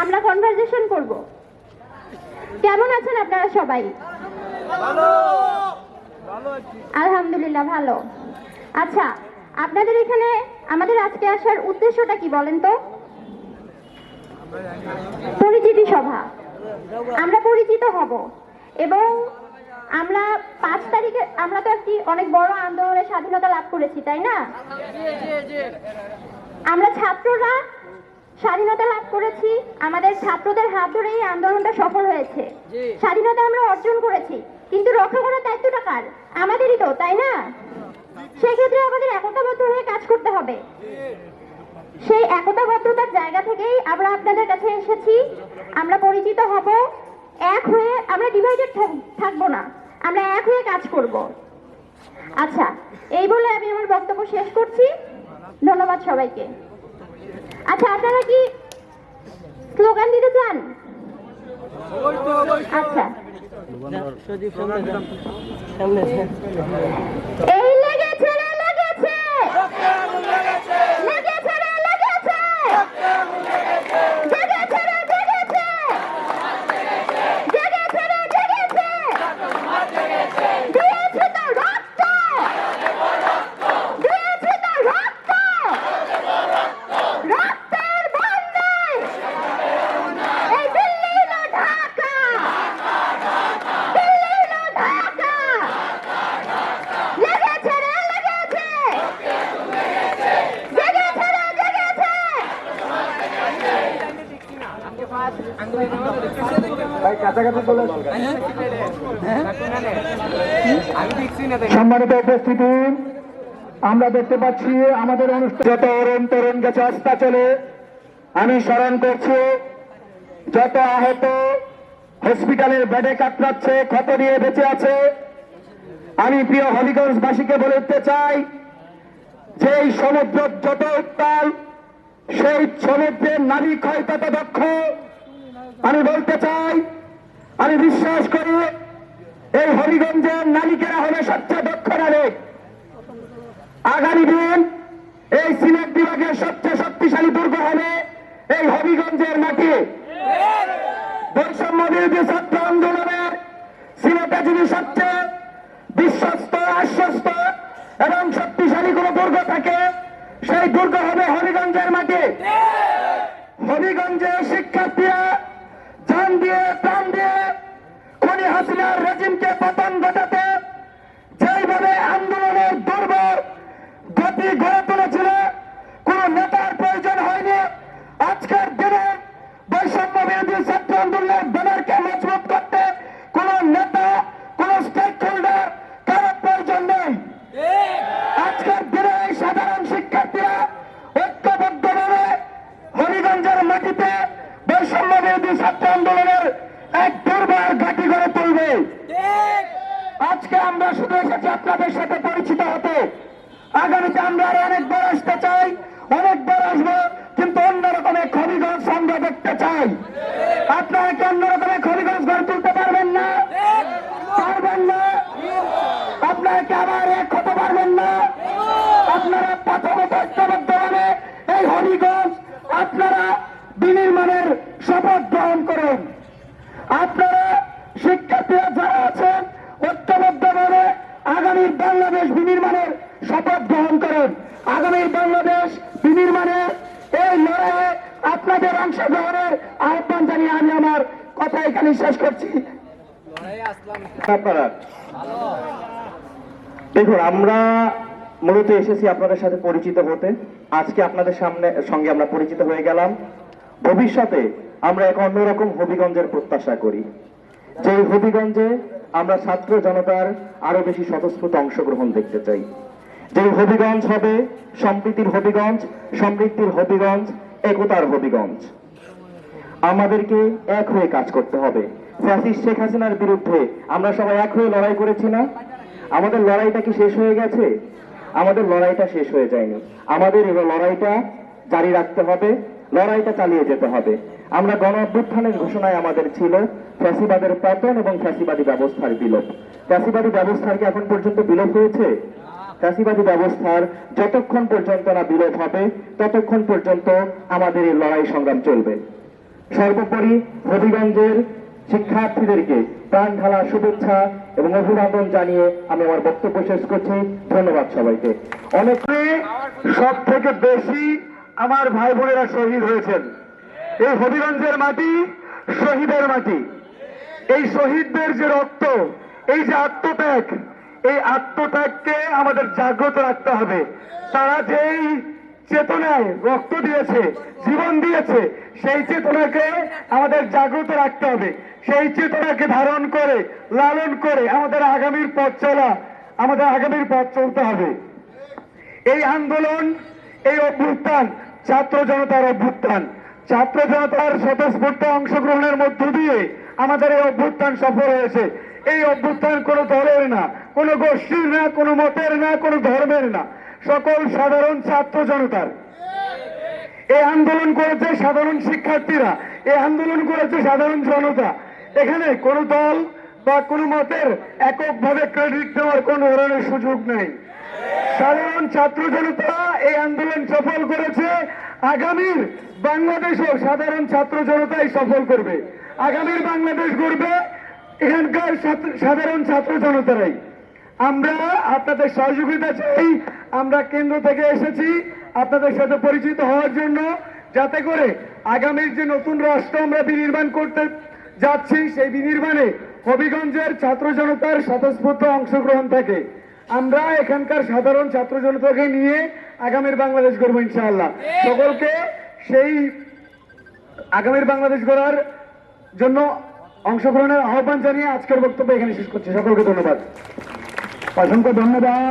আমরা কনভারসেশন করব। কেমন আছেন আপনারা সবাই? আলহামদুলিল্লাহ ভালো। আচ্ছা আপনাদের এখানে আমাদের আজকে আসার উদ্দেশ্যটা কি বলেন তো? পরিচিতি সভা। আমরা পরিচিত হব। এবং আমরা পাঁচ তারিখে আমরা তো একটি অনেক বড় আন্দোলনের স্বাধীনতা লাভ করেছি তাই না? আমরা ছাত্ররা স্বাধীনতা লাভ করেছি আমাদের ছাত্রদের হাত ধরে এই আন্দোলনটা সফল হয়েছে। স্বাধীনতা আমরা অর্জন করেছি কিন্তু রক্ষা করার দায়িত্বটা কার? আমাদেরই তো তাই না? সেক্ষেত্রে আমাদের একতাবদ্ধ হয়ে কাজ করতে হবে। সেই একতাবদ্ধতার জায়গা থেকেই আমরা আপনাদের কাছে এসেছি। আমরা পরিচিত হব। এক হয়ে আমরা ডিভাইডেড থাকব না। আমরা এক হয়ে কাজ করব। আচ্ছা এই বলে আমি আমার বক্তব্য শেষ করছি। ধন্যবাদ সবাইকে। আচ্ছা আপনারা কি স্লোগান দিতে চান? আচ্ছা। এই সম্মানিত উপস্থিতি, আমরা দেখতে পাচ্ছি আমাদের অনুষ্ঠান যত অরণ তরুণ গেছে, আস্থা চলে। আমি স্মরণ করছি, যত আহত হসপিটালের বেডে কাতরাচ্ছে, ক্ষত নিয়ে বেঁচে আছে, আমি প্রিয় হলিগঞ্জবাসীকে বলে উঠতে চাই যে এই সমুদ্র যত উত্তাল, সেই সমুদ্রের নাবিক হয় তত দক্ষ। আমি বলতে চাই, আমি বিশ্বাস করি এই হরিগঞ্জের নালিকেরা হবে সবচেয়ে দক্ষ নাবিক আগামী দিন এই সিলেট বিভাগের সবচেয়ে শক্তিশালী দুর্গ হবে এই হবিগঞ্জের মাটি। বৈষম্য বিরোধী ছাত্র আন্দোলনের সিলেটে যদি সবচেয়ে বিশ্বস্ত, আশ্বস্ত এবং শক্তিশালী কোন দুর্গ থাকে, সেই দুর্গ হবে হবিগঞ্জের মাটি। হবিগঞ্জের শিক্ষার্থীরা দিয়ে প্রাণ দিয়ে খনি হাসিনার রেজিমকে পতন ঘটাতে যেইভাবে আন্দোলনের দুর্বল গতি গড়ে তুলেছিল, কোন নেতার প্রয়োজন হয়নি। আজকের দিনে বৈষম্য বিরোধী ছাত্র আন্দোলনের ব্যানারকে মজবুত করতে কোন নেতা কোন স্টেক হোল্ডার কারোর প্রয়োজন নেই আজকের দিনে এই সাধারণ শিক্ষার্থীরা ঐক্যবদ্ধভাবে হরিগঞ্জের মাটিতে বৈষম্য বিরোধী ছাত্র আন্দোলনের এক দুর্বার ঘাঁটি গড়ে তুলবে আজকে আমরা শুধু এসেছি আপনাদের সাথে পরিচিত হতে। আগামীতে আমরা আরও অনেক আসতে চাই অনেকবার আসব কিন্তু অন্য রকমের খবিগঞ্জ আমরা দেখতে চাই আপনারা কি অন্য রকমের খবিগঞ্জ গড়ে তুলতে পারবেন না পারবেন না আপনারা কি আবার এক হতে পারবেন না আপনারা প্রথমত ঐক্যবদ্ধভাবে এই হবিগঞ্জ আপনারা বিনির্মাণের শপথ গ্রহণ করুন আপনারা শিক্ষার্থীরা যারা আছেন ঐক্যবদ্ধভাবে আগামীর বাংলাদেশ বিনির্মাণের শপথ গ্রহণ করুন। আগামীর বাংলাদেশ বিনির্মাণের এই লড়াইয়ে আপনাদের অংশগ্রহণের আহ্বান জানিয়ে আমি আমার কথা এখানে শেষ করছি। আপনারা। দেখুন, আমরা মূলত এসেছি আপনাদের সাথে পরিচিত হতে। আজকে আপনাদের সামনে, সঙ্গে আমরা পরিচিত হয়ে গেলাম। ভবিষ্যতে আমরা এক অন্যরকম হবিগঞ্জের প্রত্যাশা করি। যে হবিগঞ্জে আমরা ছাত্র জনতার আরও বেশি স্বতঃস্ফূর্ত অংশগ্রহণ দেখতে চাই। যে হবিগঞ্জ হবে, সম্প্রীতির হবিগঞ্জ, সমৃদ্ধির হবিগঞ্জ, একতার হবিগঞ্জ। আমাদেরকে এক হয়ে কাজ করতে হবে। ফ্যাসিস্ট শেখ হাসিনার বিরুদ্ধে আমরা সবাই এক হয়ে লড়াই করেছি না? আমাদের লড়াইটা কি শেষ হয়ে গেছে? আমাদের লড়াইটা শেষ হয়ে যায়নি। আমাদের লড়াইটা জারি রাখতে হবে। লড়াইটা চালিয়ে যেতে হবে। আমরা গণ অভ্যুত্থানের ঘোষণায় আমাদের ছিল ফ্যাসিবাদের পতন এবং ফ্যাসিবাদী ব্যবস্থার বিলোপ। ফ্যাসিবাদী ব্যবস্থার কি এখন পর্যন্ত বিলোপ হয়েছে? ফ্যাসিবাদী ব্যবস্থার যতক্ষণ পর্যন্ত না বিলোপ হবে, ততক্ষণ পর্যন্ত আমাদের এই লড়াই সংগ্রাম চলবে। সর্বোপরি হবিগঞ্জের শিক্ষার্থীদেরকে প্রাণ ঢালা শুভেচ্ছা এবং অভিবাদন জানিয়ে আমি আমার বক্তব্য শেষ করছি। ধন্যবাদ সবাইকে। অনেকে সব থেকে বেশি আমার ভাই বোনেরা শহীদ হয়েছেন। এই হবিগঞ্জের মাটি শহীদের মাটি। এই শহীদদের যে রক্ত, এই যে আত্মত্যাগ, এই আত্মত্যাগকে আমাদের জাগ্রত রাখতে হবে। তারা যেই চেতনায় রক্ত দিয়েছে, জীবন দিয়েছে, সেই চেতনাকে আমাদের জাগ্রত রাখতে হবে। সেই চেতনাকে ধারণ করে, লালন করে আমাদের আগামীর পথ চলা, আমাদের আগামীর পথ চলতে হবে। এই আন্দোলন, এই অভ্যুত্থান ছাত্র জনতার অভ্যুত্থান। ছাত্র জনতার স্বতঃস্ফূর্ত অংশগ্রহণের মধ্য দিয়ে আমাদের এই অভ্যুত্থান সফল হয়েছে। এই অভ্যুত্থান কোনো দলের না, কোনো গোষ্ঠীর না, কোনো মতের না, কোনো ধর্মের না। সকল সাধারণ ছাত্র জনতার। এই আন্দোলন করেছে সাধারণ শিক্ষার্থীরা এই আন্দোলন করেছে সাধারণ জনতা। এখানে কোন দল বা কোনো মতের এককভাবে ক্রেডিট দেওয়ার কোন ধরনের সুযোগ নেই। সাধারণ ছাত্র জনতা এই আন্দোলন সফল করেছে। আগামীর বাংলাদেশও সাধারণ ছাত্র জনতাই সফল করবে। আগামীর বাংলাদেশ গড়বে এখানকার সাধারণ ছাত্র জনতারাই। আমরা আপনাদের সহযোগিতা চাই। আমরা কেন্দ্র থেকে এসেছি আপনাদের সাথে পরিচিত হওয়ার জন্য, যাতে করে আগামীর যে নতুন রাষ্ট্র আমরা বিনির্মাণ করতে যাচ্ছি, সেই বিনির্মাণে হবিগঞ্জের ছাত্র জনতার স্বতঃস্ফূর্ত অংশগ্রহণ থাকে। আমরা এখানকার সাধারণ ছাত্র জনতাকে নিয়ে আগামীর বাংলাদেশ গড়বো ইনশাআল্লাহ। সকলকে সেই আগামীর বাংলাদেশ গড়ার জন্য অংশগ্রহণের আহ্বান জানিয়ে আজকের বক্তব্য এখানে শেষ করছি। সকলকে ধন্যবাদ। অসংখ্য ধন্যবাদ।